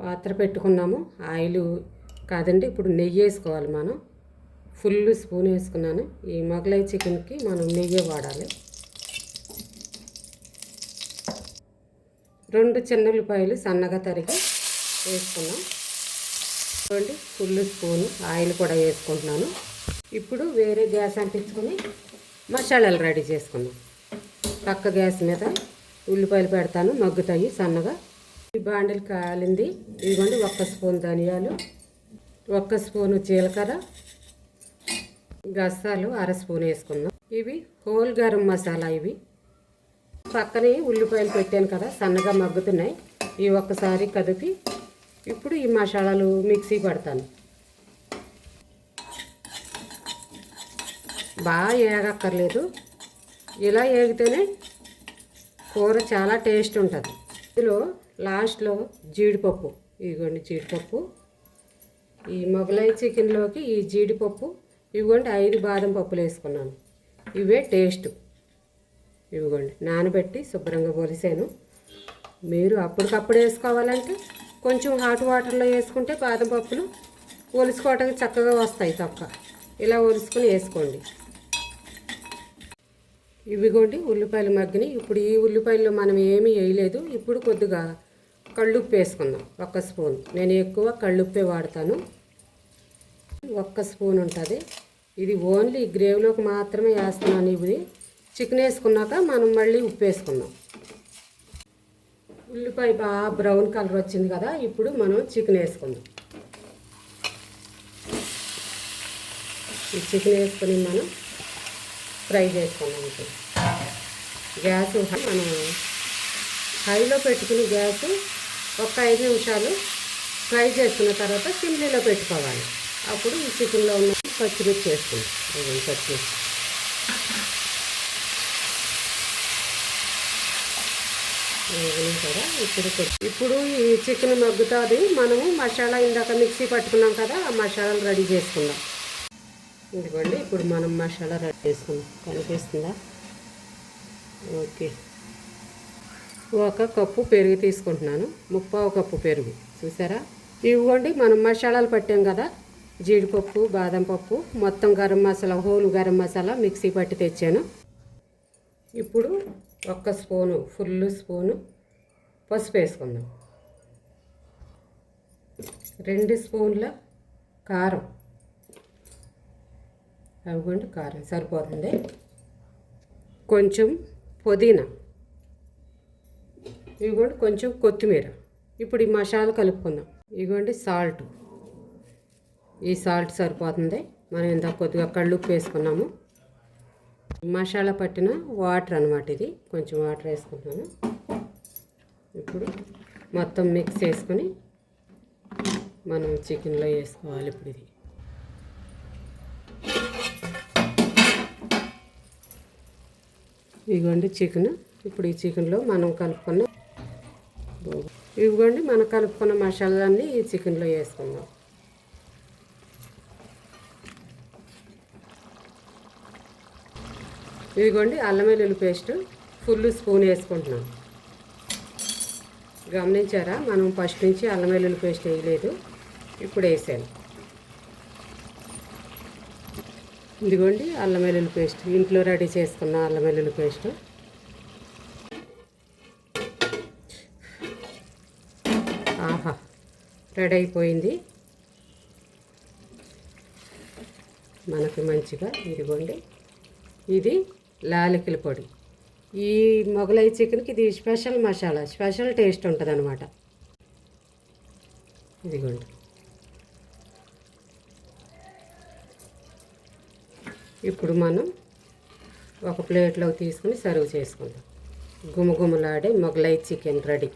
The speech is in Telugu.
పాత్ర పెట్టుకున్నాము. ఆయిల్ కాదండి ఇప్పుడు నెయ్యి వేసుకోవాలి మనం. ఫుల్ స్పూన్ వేసుకున్నాను. ఈ మొగలై చికెన్కి మనం నెయ్యి వాడాలి. రెండు చిన్న ఉల్లిపాయలు సన్నగా తరిగి వేసుకున్నాం. చూడండి ఫుల్ స్పూన్ ఆయిల్ కూడా వేసుకుంటున్నాను. ఇప్పుడు వేరే గ్యాస్ అంటించుకొని మసాలాలు రెడీ చేసుకున్నాం. పక్క గ్యాస్ మీద ఉల్లిపాయలు పెడతాను మగ్గుతాయి సన్నగా. ఈ బాండిల్ కాలింది. ఇదిగోండి ఒక్క స్పూన్ ధనియాలు ఒక్క స్పూను జీలకర్ర గసాలు అర స్పూన్ వేసుకుందాం. ఇవి హోల్ గరం మసాలా ఇవి. పక్కనే ఉల్లిపాయలు పెట్టాను కదా సన్నగా మగ్గుతున్నాయి. ఇవి ఒక్కసారి కదిపి ఇప్పుడు ఈ మసాలాలు మిక్సీ పడతాను. బాగా ఏగక్కర్లేదు. ఇలా ఏగితేనే కూర చాలా టేస్ట్ ఉంటుంది. ఇందులో లాస్ట్లో జీడిపప్పు. ఇదిగోండి జీడిపప్పు. ఈ మొగలై చికెన్లోకి ఈ జీడిపప్పు ఇవ్వండి ఐదు బాదం పప్పులు వేసుకున్నాను. ఇవే టేస్ట్. ఇవ్వండి నానబెట్టి శుభ్రంగా పొలిసాను మీరు అప్పటికప్పుడు వేసుకోవాలంటే కొంచెం హాట్ వాటర్లో వేసుకుంటే బాదం పప్పులు ఒలుచుకోవటానికి చక్కగా వస్తాయి తప్ప. ఇలా ఒలుసుకొని వేసుకోండి. ఇవిగోండి ఉల్లిపాయలు మగ్గిని. ఇప్పుడు ఈ ఉల్లిపాయల్లో మనం ఏమీ వేయలేదు. ఇప్పుడు కొద్దిగా కళ్ళుప్పు వేసుకుందాం. ఒక్క స్పూన్. నేను ఎక్కువ కళ్ళుప్పే వాడతాను. ఒక్క స్పూన్ ఉంటుంది. ఇది ఓన్లీ గ్రేవీలోకి మాత్రమే వేస్తున్నాను ఇది చికెన్ వేసుకున్నాక మనం మళ్ళీ ఉప్పు వేసుకుందాం. ఉల్లిపాయ బాగా బ్రౌన్ కలర్ వచ్చింది కదా ఇప్పుడు మనం చికెన్ వేసుకుందాం. ఈ చికెన్ వేసుకుని మనం ఫ్రై చేసుకున్నాం ఇప్పుడు. గ్యాస్ మనం హైలో పెట్టుకుని గ్యాస్ ఒక ఐదు నిమిషాలు ఫ్రై చేసుకున్న తర్వాత సిమ్లీలో పెట్టుకోవాలి. అప్పుడు ఈ చికెన్లో ఉన్న పచ్చిమిర్చి వేసుకుందాం. పచ్చిమిర్చి కదా ఇప్పుడు ఇప్పుడు ఈ చికెన్ మగ్గుతుంది. మనము మసాలా ఇందాక మిక్సీ పట్టుకున్నాం కదా ఆ మసాలాలు రెడీ చేసుకుందాం. ఇదిగోండి ఇప్పుడు మనం మసాలా రెడీ చేసుకుందాం. కనిపిస్తుందా? ఓకే. ఒక కప్పు పెరుగు తీసుకుంటున్నాను. ముప్పావు కప్పు పెరుగు. చూసారా? ఇవ్వండి మనం మసాలాలు పట్టాం కదా? జీడిపప్పు బాదం పప్పు మొత్తం గరం మసాలా హోల్ గరం మసాలా మిక్సీ పట్టి తెచ్చాను. ఇప్పుడు ఒక్క స్పూను ఫుల్ స్పూను పసుపు వేసుకుందాం. రెండు స్పూన్ల కారం. అవిగోండి కారం సరిపోతుంది. కొంచెం పుదీనా. ఇదిగోండి కొంచెం కొత్తిమీర. ఇప్పుడు ఈ మసాలా కలుపుకుందాం. ఇదిగోండి సాల్ట్. ఈ సాల్ట్ సరిపోతుంది. మనం ఇంత కొద్దిగా కళ్ళుప్పు వేసుకున్నాము. మసాలా పట్టిన వాటర్ అనమాట ఇది. కొంచెం వాటర్ వేసుకుంటాను ఇప్పుడు మొత్తం మిక్స్ చేసుకొని మనం చికెన్లో వేసుకోవాలి ఇప్పుడు ఇది. ఇదిగోండి చికెన్. ఇప్పుడు ఈ చికెన్లో మనం కలుపుకున్న ఇదిగోండి మనం కలుపుకున్న మసాలాన్ని ఈ చికెన్లో వేసుకుందాం. ఇదిగోండి అల్లం వెల్లుల్లి పేస్ట్ ఫుల్ స్పూన్ వేసుకుంటున్నాం. గమనించారా? మనం ఫస్ట్ నుంచి అల్లం వెల్లుల్లి పేస్ట్ వేయలేదు. ఇప్పుడు వేసాను ఇదిగోండి అల్లం వెల్లుల్లి పేస్ట్. ఇంట్లో రెడీ చేసుకున్న అల్లం వెల్లుల్లి పేస్ట్. ఆహా రెడీ అయిపోయింది. మనకి మంచిగా ఇదిగోండి. ఇది లాలికల పొడి. ఈ మొగలై చికెన్కి ఇది స్పెషల్ మసాలా స్పెషల్ టేస్ట్ ఉంటుంది అనమాట ఇదిగోండి. ఇప్పుడు మనం ఒక ప్లేట్లోకి తీసుకుని సర్వ్ చేసుకుందాం. గుమగుమలాడే మొగలై చికెన్ రెడీ.